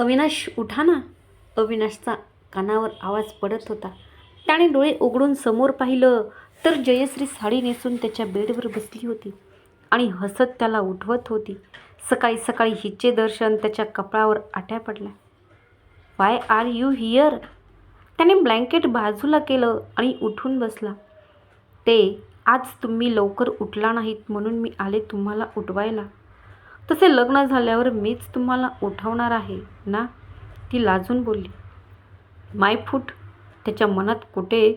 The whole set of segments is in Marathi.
अविनाश उठा ना. अविनाशचा कानावर आवाज पडत होता. त्याने डोळे उघडून समोर पाहिलं तर जयश्री साडी नेसून त्याच्या बेडवर बसली होती आणि हसत त्याला उठवत होती. सकाळी सकाळी हिचे दर्शन त्याच्या कपाळावर आट्या पडल्या. वाय आर यू हियर त्याने ब्लँकेट बाजूला केलं आणि उठून बसला. ते आज तुम्ही लवकर उठला नाहीत म्हणून मी आले तुम्हाला उठवायला. तसे लग्न झाल्यावर मीच तुम्हाला उठवणार आहे ना? ती लाजून बोलली. मायफूट त्याच्या मनात कुठे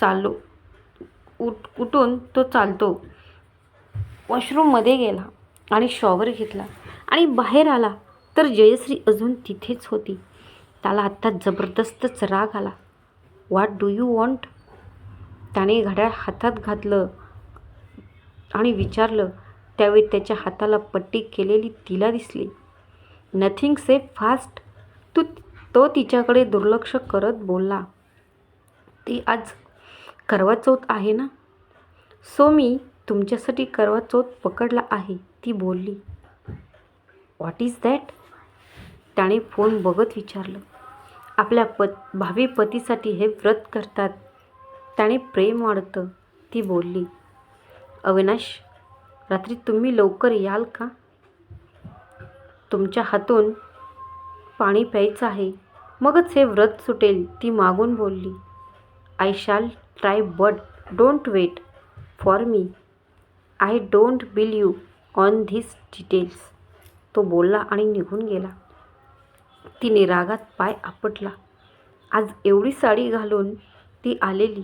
चाललो? उठ उठून तो चालतो. वॉशरूममध्ये गेला आणि शॉवर घेतला आणि बाहेर आला. तर जयश्री अजून तिथेच होती. त्याला आत्ता जबरदस्तच राग आला. व्हॉट डू यू वॉन्ट त्याने घड्याळ हातात घातलं आणि विचारलं त्यावेळी त्याच्या हाताला पट्टी केलेली तिला दिसली. नथिंग से फास्ट. तू तो तिच्याकडे दुर्लक्ष करत बोलला. ती आज करवा चौथ आहे ना? सो मी तुमच्यासाठी करवा चौथ पकडला आहे ती बोलली. व्हॉट इज दॅट त्याने फोन बघत विचारलं. आपल्या पत भावी पतीसाठी हे व्रत करतात. त्याने प्रेम वाढतं ती बोलली. अविनाश रात्री तुम्ही लवकर याल का? तुमच्या हातून पाणी प्यायचं आहे. मगच हे व्रत सुटेल ती मागून बोलली. I shall try but don't wait for me I don't bill you on this details तो बोलला आणि निघून गेला. तिने रागात पाय आपटला. आज एवढी साडी घालून ती आलेली.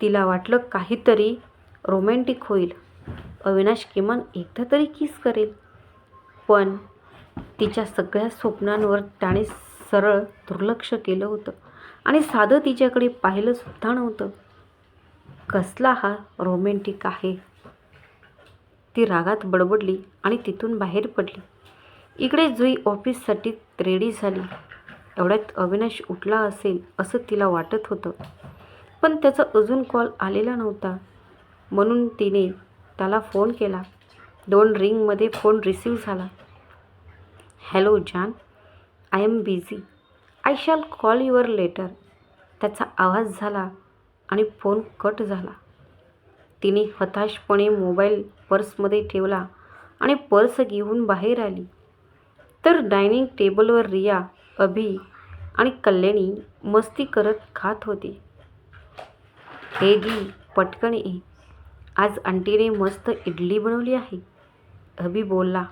तिला वाटलं काहीतरी रोमॅन्टिक होईल. अविनाश किमान एकदा तरी किस करेल? पण तिच्या सगळ्या स्वप्नांवर त्याने सरळ दुर्लक्ष केलं होतं आणि साधं तिच्याकडे पाहिलं सुद्धा नव्हतं. कसला हा रोमॅन्टिक आहे? ती रागात बडबडली आणि तिथून बाहेर पडली. इकडे जुई ऑफिससाठी रेडी झाली. एवढ्यात अविनाश उठला असेल असं तिला वाटत होतं. पण त्याचा अजून कॉल आलेला नव्हता. म्हणून तिने त्याला फोन केला. दोन रिंगमध्ये फोन रिसीव झाला. Hello Jan I am busy. I shall call your later. त्याचा आवाज झाला आणि फोन कट झाला. तिने हताशपणे मोबाईल पर्समध्ये ठेवला आणि पर्स घेऊन बाहेर आली. तर डायनिंग टेबलवर रिया अभि आणि कल्याणी मस्ती करत खात होती. हे गी पटकन ये. आज आंटीने मस्त इडली बनवली आहे. अभि बोलला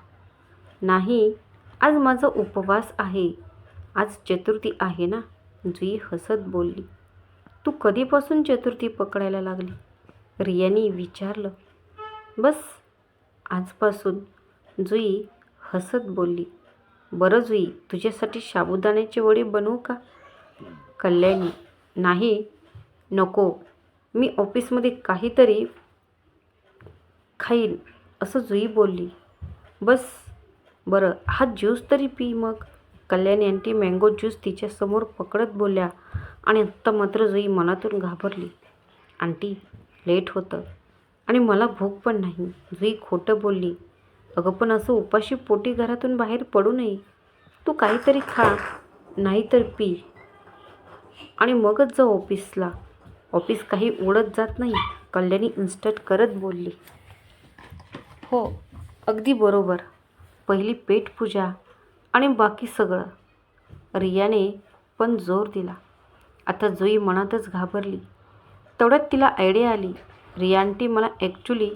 नाही आज माझा उपवास आहे. आज चतुर्थी आहे ना? जुई हसत बोलली तू कधीपासून चतुर्थी पकडायला लागली? रियाने विचारलं बस आजपासून. जुई हसत बोलली बरं जुई तुझ्यासाठी साबुदाण्याचे वडे बनवू का? कल्याणी नाही नको. मी ऑफिसमध्ये काहीतरी खाईन असं जुई बोलली. बस बरं हा ज्यूस तरी पी मग. कल्याणी आंटी मँगो ज्यूस तिच्यासमोर पकडत बोलल्या आणि आत्ता मात्र जुई मनातून घाबरली. आंटी लेट होतं आणि मला भूक पण नाही. जुई खोटं बोलली. अगं पण असं उपाशी पोटी घरातून बाहेर पडू नये. तू काहीतरी खा नाहीतर पी. आणि मगच जा ऑफिसला. ऑफिस काही उडत जात नाही कल्याणी इन्स्टंट करत बोलली. हो अगदी बरोबर. पहिली पेटपूजा आणि बाकी सगळं. रियाने पण जोर दिला. आता जुई मनातच घाबरली. तेवढ्यात तिला आयडिया आली रियांटी मला ॲक्च्युली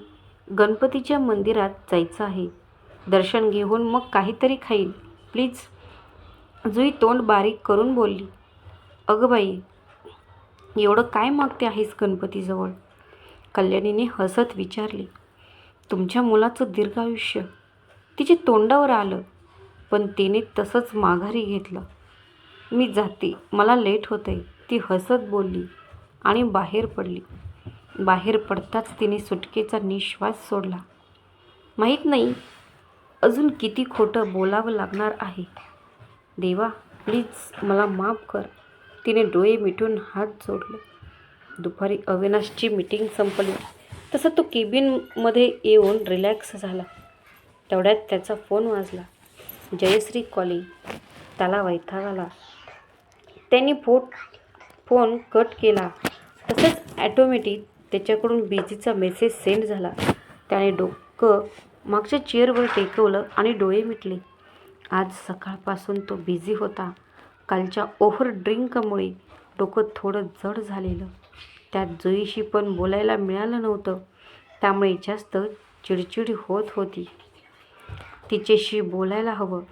गणपतीच्या मंदिरात जायचं आहे. दर्शन घेऊन मग काहीतरी खाईल. प्लीज जुई तोंड बारीक करून बोलली. अगं बाई एवढं काय मागते आहेस गणपतीजवळ? कल्याणीने हसत विचारली. तुमच्या मुलाचं दीर्घायुष्य तिचे तोंडावर आलं पण तिने तसंच माघारी घेतलं. मी जाते मला लेट होतंय. ती हसत बोलली आणि बाहेर पडली. बाहेर पडताच तिने सुटकेचा निश्वास सोडला. माहीत नाही अजून किती खोटं बोलावं लागणार आहे. देवा प्लीज मला माफ कर. तिने डोळे मिटून हात जोडले. दुपारी अविनाशची मीटिंग संपली. तसं तो केबिनमध्ये येऊन रिलॅक्स झाला. तेवढ्यात त्याचा फोन वाजला. जयश्री कॉलिंग त्याला वैताग आला. त्यांनी फोन फोन कट केला. तसंच ॲटोमॅटिक त्याच्याकडून बिझीचा मेसेज सेंड झाला. त्याने डोकं मागच्या चेअरवर टेकवलं आणि डोळे मिटले. आज सकाळपासून तो बिझी होता. कालच्या ओव्हर ड्रिंकमुळे डोकं थोडं जड झालेलं. त्यात जुईशी पण बोलायला मिळालं नव्हतं. त्यामुळे जास्त चिडचिड होत होती. तिच्याशी बोलायला हवं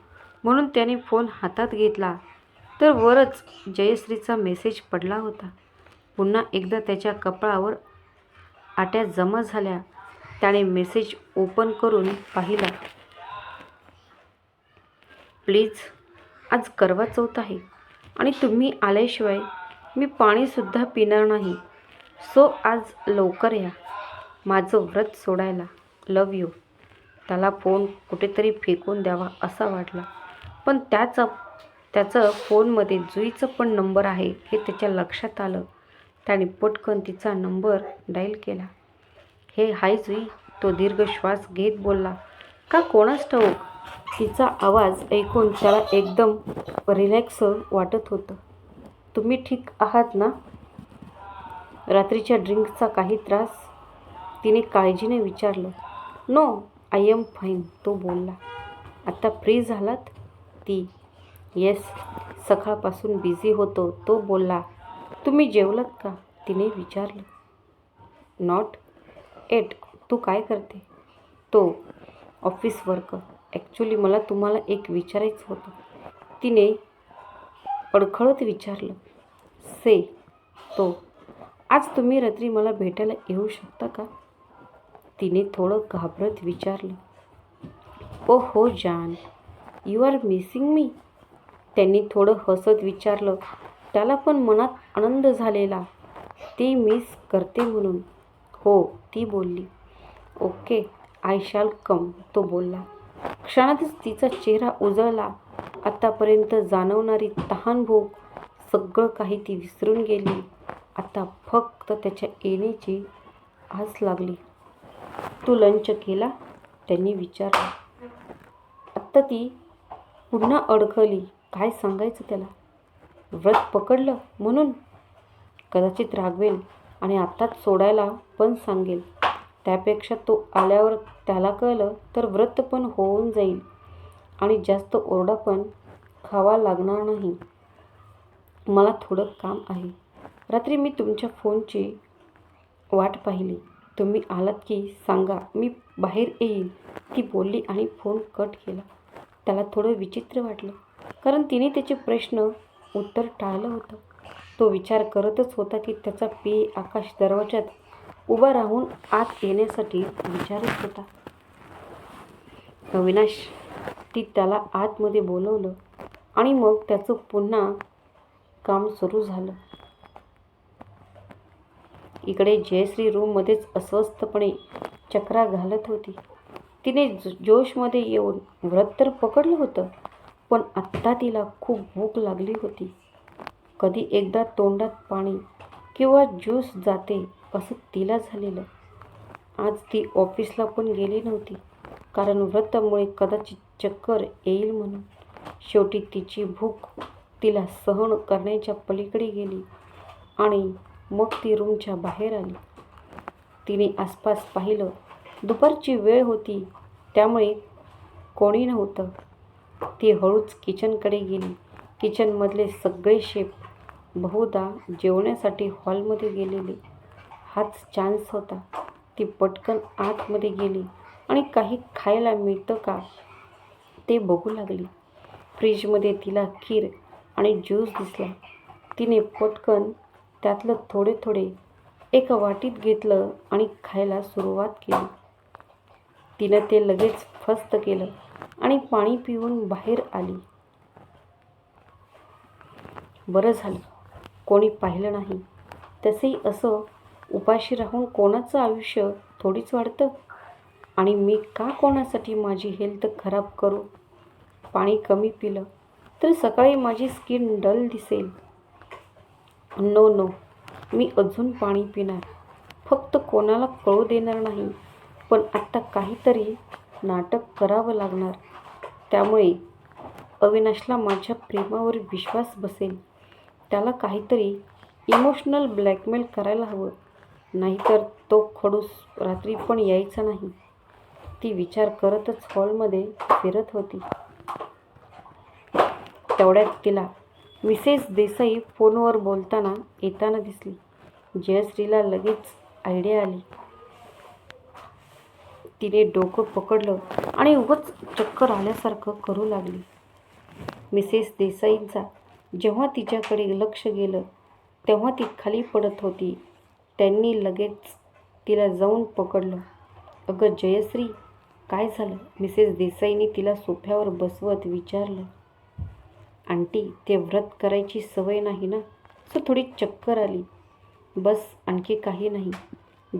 म्हणून त्याने फोन हातात घेतला. तर वरच जयश्रीचा मेसेज पडला होता. पुन्हा एकदा त्याच्या कपाळावर आट्या जमा झाल्या. त्याने मेसेज ओपन करून पाहिला. प्लीज आज करवा चौथ आहे आणि तुम्ही आल्याशिवाय मी पाणीसुद्धा पिणार नाही. सो आज लवकर या. माझं व्रत सोडायला. लव यू त्याला फोन कुठेतरी फेकून द्यावा असा वाटला. पण त्याचा त्याचं फोनमध्ये जुईचं पण नंबर आहे हे त्याच्या लक्षात आलं. त्याने पटकन तिचा नंबर डायल केला. हे हाय जुई तो दीर्घ श्वास घेत बोलला. का कोणास ठाऊक? तिचा आवाज ऐकून त्याला एकदम रिलॅक्स वाटत होतं. तुम्ही ठीक आहात ना? रात्रीच्या ड्रिंकचा काही त्रास तिने काळजीने विचारलं. नो आय एम फाईन तो बोलला. आत्ता फ्री झालात ती. येस सकाळपासून बिझी होतो तो बोलला. तुम्ही जेवलात का? तिने विचारलं. नॉट एट तू काय करते? तो ऑफिस वर्क ॲक्च्युली मला तुम्हाला एक विचारायचं होतं. तिने अडखळत विचारलं. से तो आज तुम्ही रात्री मला भेटायला येऊ शकता का? तिने थोडं घाबरत विचारलं. ओ हो जान यू आर मिसिंग मी त्यांनी थोडं हसत विचारलं. त्याला पण मनात आनंद झालेला. ती मिस करते म्हणून. हो ती बोलली. ओके आय शाल कम तो बोलला. क्षणातच तिचा चेहरा उजळला. आत्तापर्यंत जाणवणारी तहान भूक सगळं काही ती विसरून गेली. आता फक्त त्याच्या येण्याची आस लागली. तू लंच केला त्यांनी विचारलं. आत्ता ती पुन्हा अडखली काय सांगायचं त्याला? व्रत पकडलं म्हणून? कदाचित रागवेल आणि आत्ताच सोडायला पण सांगेल. त्यापेक्षा तो आल्यावर त्याला कळलं तर व्रत पण होऊन जाईल आणि जास्त ओरडा पण खावा लागणार नाही. मला थोडं काम आहे. रात्री मी तुमच्या फोनची वाट पाहिली. तुम्ही आलात की सांगा. मी बाहेर येईल ती बोलली आणि फोन कट केला. त्याला थोडं विचित्र वाटलं. कारण तिने त्याचे प्रश्न उत्तर टाळलं होतं. तो विचार करतच होता की त्याचा पी. आकाश दरवाजात उभा राहून आत येण्यासाठी विचारत होता. अविनाश ती त्याला आतमध्ये बोलवलं आणि मग त्याचं पुन्हा काम सुरू झालं. इकडे जयश्री रूममध्येच अस्वस्थपणे चक्रा घालत होती. तिने जोशमध्ये येऊन व्रत तर पकडलं होतं पण आत्ता तिला खूप भूक लागली होती. कधी एकदा तोंडात पाणी किंवा ज्यूस जाते असं तिला झालेलं. आज ती ऑफिसला पण गेली नव्हती कारण व्रतामुळे कदाचित चक्कर येईल म्हणून. शेवटी तिची भूक तिला सहन करण्याच्या पलीकडे गेली आणि मग ती रूमच्या बाहेर आली. तिने आसपास पाहिलं. दुपारची वेळ होती. त्यामुळे कोणी नव्हतं. ती हळूच किचनकडे गेली. किचनमधले सगळे शेफ बहुधा जेवण्यासाठी हॉलमध्ये गेलेले. हाच चान्स होता. ती पटकन आतमध्ये गेली. आणि काही खायला मिळतं का? ते बघू लागली. फ्रीजमध्ये तिला खीर आणि ज्यूस दिसला. तिने पटकन त्यातलं थोडे थोडे एका वाटीत घेतलं आणि खायला सुरुवात केली. तिनं ते लगेच फस्त केलं आणि पाणी पिऊन बाहेर आली. बरं झालं कोणी पाहिलं नाही. तसेही असं उपाशी राहून कोणाचं आयुष्य थोडीच वाढतं? आणि मी का कोणासाठी माझी हेल्थ खराब करू? पाणी कमी पिलं तर सकाळी माझी स्किन डल दिसेल. No no. मी अजून पाणी पिणार. फक्त कोणाला कळू देणार नाही. पण आत्ता काहीतरी नाटक करावं लागणार. त्यामुळे अविनाशला माझ्या प्रेमावर विश्वास बसेल. त्याला काहीतरी इमोशनल ब्लॅकमेल करायला हवं. नाहीतर तो खडूस रात्री पण यायचा नाही. ती विचार करतच हॉलमध्ये फिरत होती. तेवढ्यात तिला मिसेस देसाई फोनवर बोलताना येताना दिसली. जयश्रीला लगेच आयडिया आली. तिने डोकं पकडलं आणि उगच चक्कर आल्यासारखं करू लागली. मिसेस देसाईंचा जेव्हा तिच्याकडे लक्ष गेलं तेव्हा ती खाली पडत होती. त्यांनी लगेच तिला जाऊन पकडलं. अगं जयश्री काय झालं? मिसेस देसाईने तिला सोफ्यावर बसवत विचारलं. आंटी ते व्रत करायची सवय नाही ना? सो थोडी चक्कर आली. बस आणखी काही नाही.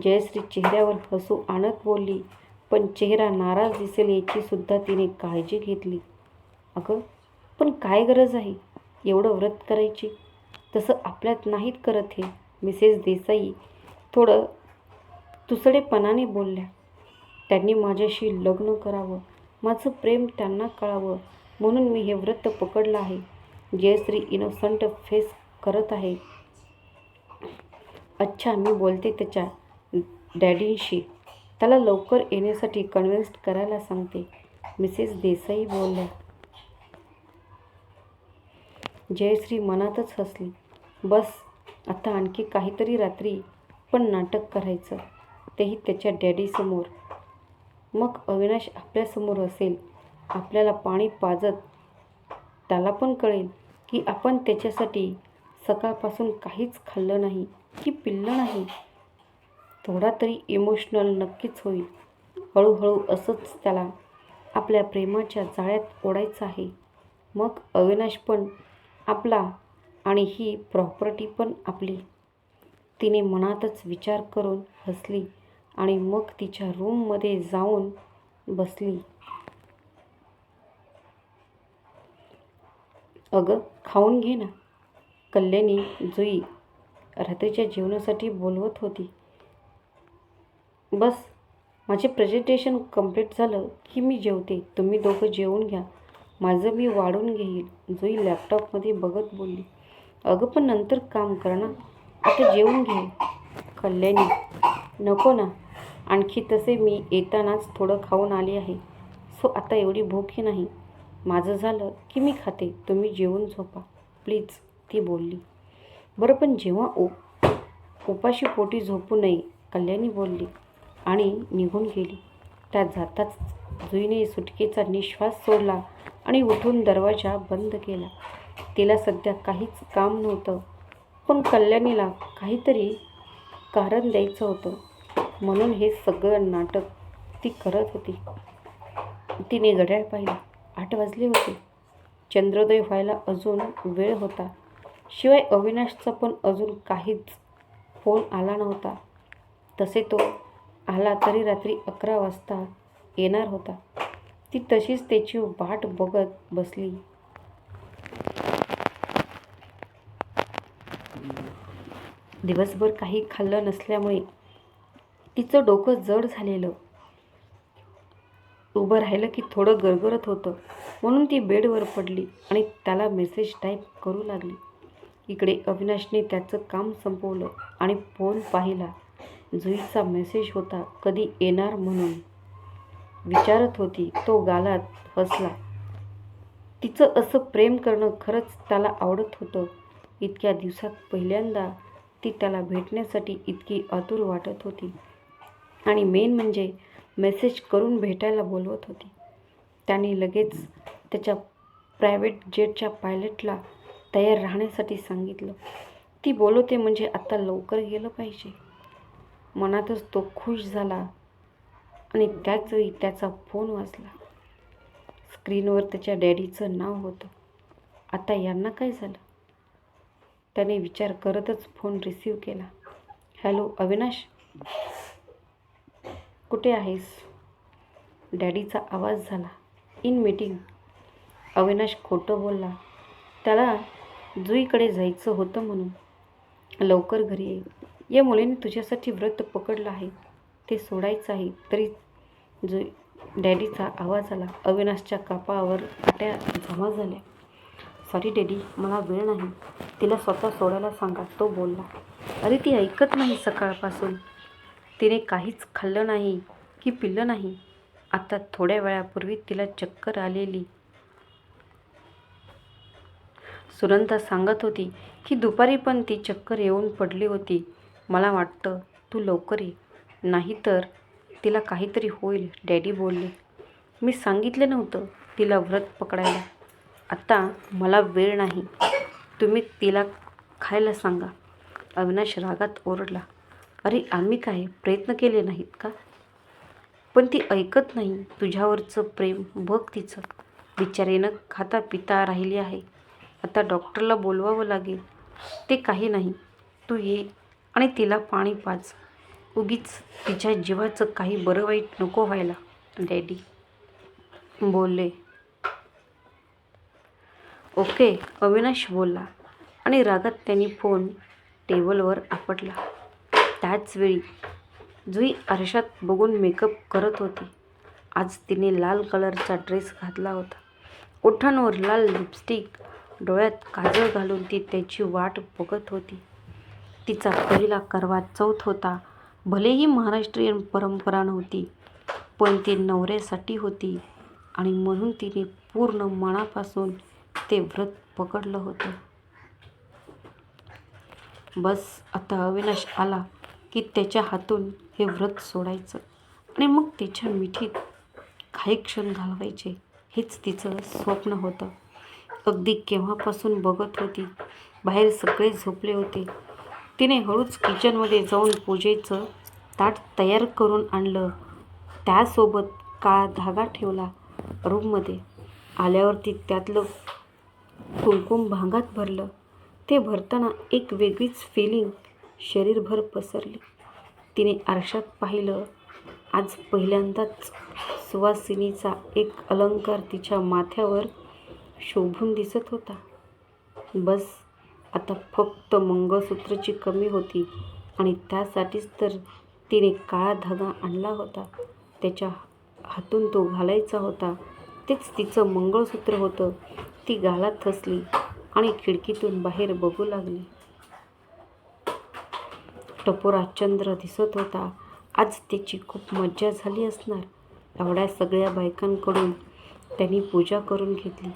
जयश्री चेहऱ्यावर हसू आणत बोलली पण चेहरा नाराज दिसेल याची सुद्धा तिने काळजी घेतली. अगं पण काय गरज आहे? एवढं व्रत करायची? तसं आपल्यात नाहीत करत हे. मिसेस देसाई थोडं तुसडेपणाने बोलल्या. त्यांनी माझ्याशी लग्न करावं. माझं प्रेम त्यांना कळावं. म्हणून मी हे व्रत पकडलं आहे. जयश्री इनोसंट फेस करत आहे. अच्छा मी बोलते त्याच्या डॅडींशी. त्याला लवकर येण्यासाठी कन्व्हिन्स करायला सांगते. मिसेस देसाई बोलल्या. जयश्री मनातच हसली. बस आता आणखी काहीतरी रात्री पण नाटक करायचं. तेही त्याच्या डॅडीसमोर. मग अविनाश आपल्यासमोर असेल. आपल्याला पाणी पाजत त्याला पण कळेल की आपण त्याच्यासाठी सकाळपासून काहीच खाल्लं नाही की पिल्लं नाही. थोडा तरी इमोशनल नक्कीच होईल. हळूहळू असंच त्याला आपल्या प्रेमाच्या जाळ्यात ओढायचं आहे. मग अविनाश पण आपला आणि ही प्रॉपर्टी पण आपली. तिने मनातच विचार करून हसली आणि मग तिच्या रूममध्ये जाऊन बसली. अगं खाऊन घे ना. कल्याणी जुई रात्रीच्या जेवणासाठी बोलवत होती. बस माझे प्रेझेंटेशन कंप्लीट झालं की मी जेवते. तुम्ही दोघं जेवून घ्या. माझं मी वाढून घेईल. जुई लॅपटॉपमध्ये बघत बोलली. अगं पण नंतर काम कर ना. आता जेवून घे. कल्याणी नको ना. आणखी तसे मी येतानाच थोडं खाऊन आले आहे. सो आता एवढी भूकही नाही. माझं झालं की मी खाते. तुम्ही जेवून झोपा. प्लीज ती बोलली. बरं पण जेव्हा ओ उपाशी पोटी झोपू नये कल्याणी बोलली आणि निघून गेली. त्या जाताच जुईने सुटकेचा निश्वास सोडला आणि उठून दरवाजा बंद केला. तिला सध्या काहीच काम नव्हतं पण कल्याणीला काहीतरी कारण द्यायचं होतं. म्हणून हे सगळं नाटक ती करत होती. तिने घड्याळ पाहिलं. आठ वाजले होते. चंद्रोदय व्हायला अजून वेळ होता. शिवाय अविनाशचा पण अजून काहीच फोन आला नव्हता. तसे तो आला तरी रात्री अकरा वाजता येणार होता. ती तशीच त्याची वाट बघत बसली. दिवसभर काही खाल्लं नसल्यामुळे तिचं डोकं जड झालेलं. उभं राहिलं की थोडं गरगरत होतं. म्हणून ती बेडवर पडली आणि त्याला मेसेज टाईप करू लागली. इकडे अविनाशने त्याचं काम संपवलं आणि फोन पाहिला. जुईचा मेसेज होता कधी येणार म्हणून? विचारत होती. तो गालात हसला. तिचं असं प्रेम करणं खरंच त्याला आवडत होतं. इतक्या दिवसात पहिल्यांदा ती त्याला भेटण्यासाठी इतकी आतुर वाटत होती. आणि मेन म्हणजे मेसेज करून भेटायला बोलवत होती. त्याने लगेच त्याच्या प्रायव्हेट जेटच्या पायलटला तयार राहण्यासाठी सांगितलं. ती बोलवते म्हणजे आत्ता लवकर गेलं पाहिजे. मनातच तो खुश झाला आणि त्याच वेळी त्याचा फोन वाजला. स्क्रीनवर त्याच्या डॅडीचं नाव होतं. आता यांना काय झालं? त्याने विचार करतच फोन रिसीव केला. हॅलो अविनाश? कुठे आहेस? डॅडीचा आवाज झाला. In meeting. अविनाश खोटं बोलला. त्याला जुईकडे जायचं होतं म्हणून. लवकर घरी ये. या मुलीने तुझ्यासाठी व्रत पकडलं आहे. ते सोडायचं आहे. तरी जुई डॅडीचा आवाज आला. अविनाशच्या कापावर त्या जमा झाल्या. सॉरी डॅडी मला वेळ नाही. तिला स्वतः सोडायला सांगा. तो बोलला. अरे ती ऐकत नाही सकाळपासून. तिने काहीच खाल्लं नाही की पिल्लं नाही. आता थोड्या वेळापूर्वी तिला चक्कर आलेली. सुनंदा सांगत होती की दुपारी पण ती चक्कर येऊन पडली होती. मला वाटतं तू लवकर ये. नाहीतर तिला काहीतरी होईल डॅडी बोलले. मी सांगितलं नव्हतं तिला व्रत पकडायला. आता मला वेळ नाही. तुम्ही तिला खायला सांगा. अविनाश रागात ओरडला. अरे आम्ही काय प्रयत्न केले नाहीत का? पण ती ऐकत नाही. तुझ्यावरचं प्रेम बघ तिचं. बिचारीनं खाता पिता राहिली आहे. आता डॉक्टरला बोलवावं लागेल. ते काही नाही. तू ये आणि तिला पाणी पाच उगीच तिच्या जीवाचं काही बरं वाईट नको व्हायला डॅडी. बोलले. ओके अविनाश बोलला आणि रागात त्यांनी फोन टेबलवर आपटला. त्याच वेळी जुई आरशात बघून मेकअप करत होती. आज तिने लाल कलरचा ड्रेस घातला होता. ओठांवर लाल लिपस्टिक डोळ्यात काजळ घालून ती त्याची वाट बघत होती. तिचा पहिला करवा चौथ होता. भलेही महाराष्ट्रीयन परंपरा नव्हती पण ती नवऱ्यासाठी होती आणि म्हणून तिने पूर्ण मनापासून ते व्रत पकडलं होतं. बस आता अविनाश आला. की त्याच्या हातून हे व्रत सोडायचं. आणि मग त्याच्या मिठीत काही क्षण घालवायचे. हेच तिचं स्वप्न होतं. अगदी केव्हापासून बघत होती. बाहेर सगळे झोपले होते. तिने हळूच किचनमध्ये जाऊन पूजेचं ताट तयार करून आणलं. त्यासोबत काळा धागा ठेवला रूममध्ये. आल्यावरती त्यातलं कुमकुम भांगात भरलं. ते भरताना एक वेगळीच फिलिंग शरीरभर पसरली. तिने आरशात पाहिलं. आज पहिल्यांदाच सुवासिनीचा एक अलंकार तिच्या माथ्यावर शोभून दिसत होता. बस आता फक्त मंगळसूत्राची कमी होती आणि त्यासाठीच तर तिने काळा धागा आणला होता. त्याच्या हातून तो घालायचा होता. तेच तिचं मंगळसूत्र होतं. ती गालात हसली आणि खिडकीतून बाहेर बघू लागली. टपोरा चंद्र दिसत होता. आज त्याची खूप मज्जा झाली असणार. एवढ्या सगळ्या बायकांकडून त्यांनी पूजा करून घेतली.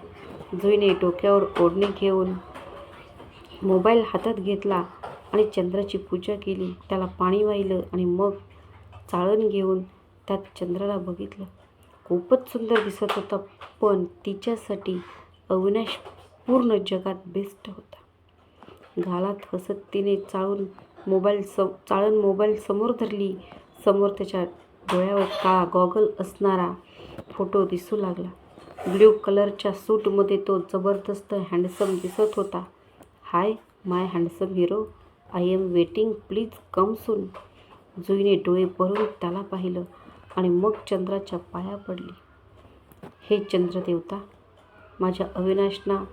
जुईने डोक्यावर ओढणी घेऊन मोबाईल हातात घेतला आणि चंद्राची पूजा केली. त्याला पाणी वाहिलं आणि मग चाळण घेऊन त्यात चंद्राला बघितलं. खूपच सुंदर दिसत होता पण तिच्यासाठी अविनाश पूर्ण जगात बेस्ट होता. घालात हसत तिने चाळून मोबाईल स चाळण मोबाईल समोर धरली. समोर त्याच्या डोळ्यावर काळा गॉगल असणारा फोटो दिसू लागला. ब्ल्यू कलरच्या सूटमध्ये तो जबरदस्त हँडसम दिसत होता. Hi my handsome hero I am waiting please come soon. जुईने डोळे भरून त्याला पाहिलं आणि मग चंद्राच्या पाया पडली. हे चंद्रदेवता माझ्या अविनाशना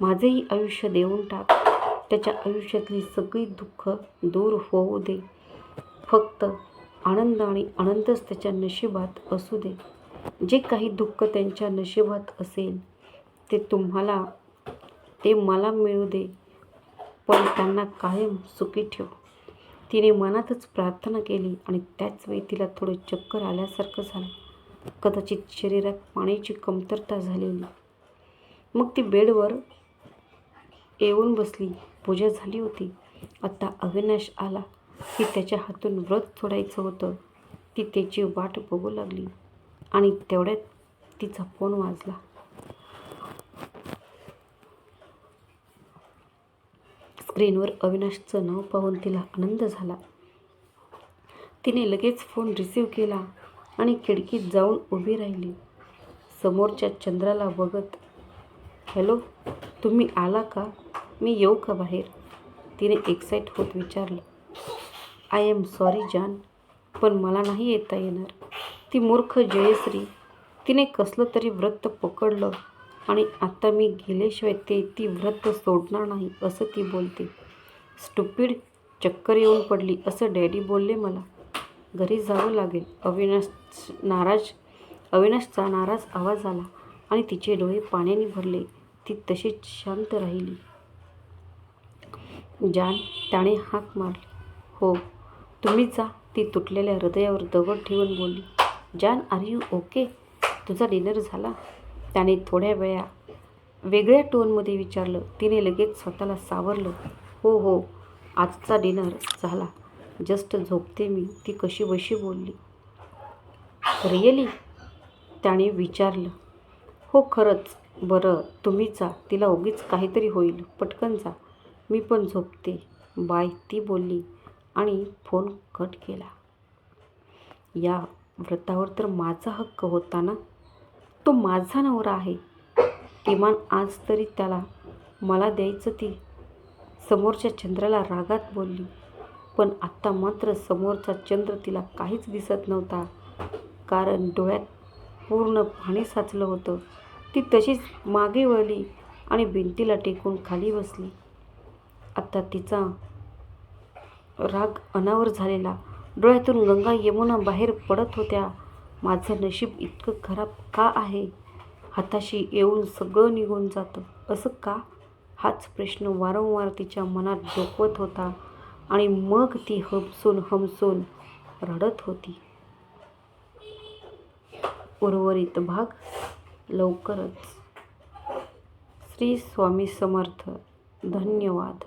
माझेही आयुष्य देऊन टाक. त्याच्या आयुष्यातली सगळी दुःख दूर होऊ दे. फक्त आनंद आणि आनंदच त्याच्या नशिबात असू दे. जे काही दुःख त्यांच्या नशिबात असेल ते तुम्हाला ते मला मिळू दे. पण त्यांना कायम सुखी ठेव. तिने मनातच प्रार्थना केली आणि त्याच वेळी तिला थोडं चक्कर आल्यासारखं झालं. कदाचित शरीरात पाण्याची कमतरता झालेली. मग ती बेडवर येऊन बसली. पूजा झाली होती. आत्ता अविनाश आला की त्याच्या हातून व्रत सोडायचं होतं. ती त्याची वाट बघू लागली आणि तेवढ्यात तिचा फोन वाजला. स्क्रीनवर अविनाशचं नाव पाहून तिला आनंद झाला. तिने लगेच फोन रिसीव्ह केला आणि खिडकीत जाऊन उभी राहिली. समोरच्या चंद्राला बघत हॅलो तुम्ही आला का? मी येऊ का बाहेर? तिने एक्साईट होत विचारलं. आय एम सॉरी जान पण मला नाही येता येणार. ती मूर्ख जयश्री. तिने कसलं तरी व्रत पकडलं आणि आता मी गेल्याशिवाय ते ती व्रत सोडणार नाही असं ती बोलते. स्टुपीड चक्कर येऊन पडली असं डॅडी बोलले मला. घरी जावं लागेल. अविनाश नाराज अविनाशचा नाराज आवाज आला आणि तिचे डोळे पाण्याने भरले. ती तशीच शांत राहिली. जान त्याने हाक मारली. हो तुम्ही जा. ती तुटलेल्या हृदयावर दगड ठेवून बोलली जान आर यू ओके तुझा डिनर झाला. त्याने थोड्या वेळा वेगळ्या टोनमध्ये विचारलं. तिने लगेच स्वतःला सावरलं हो हो आजचा डिनर झाला. जस्ट झोपते मी. ती कशी बशी बोलली रिअली त्याने विचारलं हो खरंच. बरं तुम्ही जा. तिला उगीच काहीतरी होईल. पटकन जा. मी पण झोपते. बाय ती बोलली आणि फोन कट केला. या व्रतावर तर माझा हक्क होता ना? तो माझा नवरा आहे. किमान आज तरी त्याला मला द्यायचं ती. समोरच्या चंद्राला रागात बोलली. पण आत्ता मात्र समोरचा चंद्र तिला काहीच दिसत नव्हता. कारण डोळ्यात पूर्ण पाणी साचलं होतं. ती तशीच मागे वळली आणि भिंतीला टेकून खाली बसली. आता तिचा राग अनावर झालेला. डोळ्यातून गंगा यमुना बाहेर पडत होत्या. माझं नशीब इतकं खराब का आहे? हाताशी येऊन सगळं निघून जातं. असं का? हाच प्रश्न वारंवार तिच्या मनात डोकवत होता आणि मग ती हमसून हमसून रडत होती. उर्वरित भाग लवकरच. श्री स्वामी समर्थ. धन्यवाद.